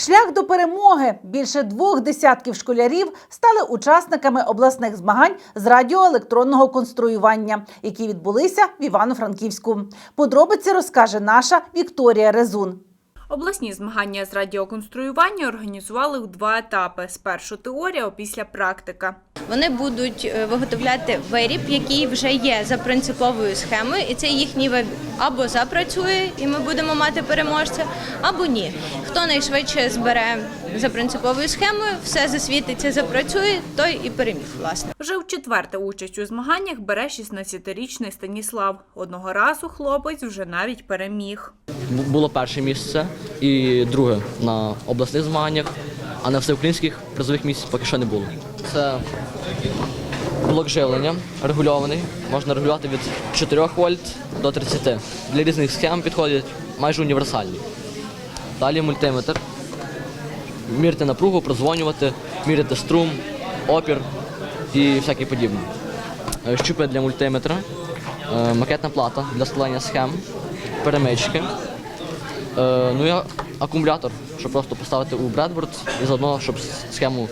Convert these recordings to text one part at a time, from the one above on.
Шлях до перемоги. Більше двох десятків школярів стали учасниками обласних змагань з радіоелектронного конструювання, які відбулися в Івано-Франківську. Подробиці розкаже наша Вікторія Резун. Обласні змагання з радіоконструювання організували в два етапи: спершу теорія, а після практика. Вони будуть е, виготовляти виріб, який вже є за принциповою схемою, і це їхній вибір. Або запрацює, і ми будемо мати переможця, або ні. Хто найшвидше збере за принциповою схемою, все засвітиться, запрацює, той і переміг. Власне. Вже в четверте участь у змаганнях бере 16-річний Станіслав. Одного разу хлопець вже навіть переміг. Було перше місце і друге на обласних змаганнях, а на всеукраїнських призових місць поки що не було. Це блок живлення регульований, можна регулювати від 4 вольт до 30. Для різних схем підходять майже універсальні. Далі мультиметр. Міряти напругу, прозвонювати, мірити струм, опір і всяке подібне. Е, Щупи для мультиметра, е, макетна плата для складання схем, перемички. Е, ну і акумулятор, щоб просто поставити у бредборд і заодно, щоб схему,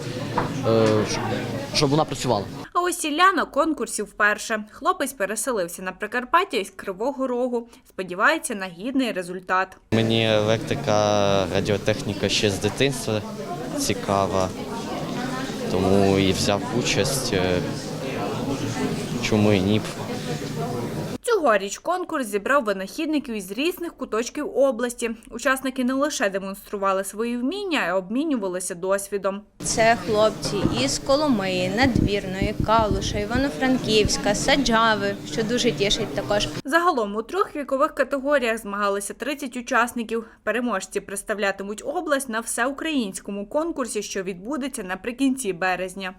щоб вона працювала. А ось на конкурсі вперше. Хлопець переселився на Прикарпаття із Кривого Рогу. Сподівається на гідний результат. Мені електрика, радіотехніка ще з дитинства цікава, тому і взяв участь. е, Чому і ні? Цьогоріч конкурс зібрав винахідників із різних куточків області. Учасники не лише демонстрували свої вміння, а й обмінювалися досвідом. Це хлопці із Коломиї, Надвірної, Калуша, Івано-Франківська, Саджави, що дуже тішить також. Загалом у трьох вікових категоріях змагалися 30 учасників. Переможці представлятимуть область на всеукраїнському конкурсі, що відбудеться наприкінці березня.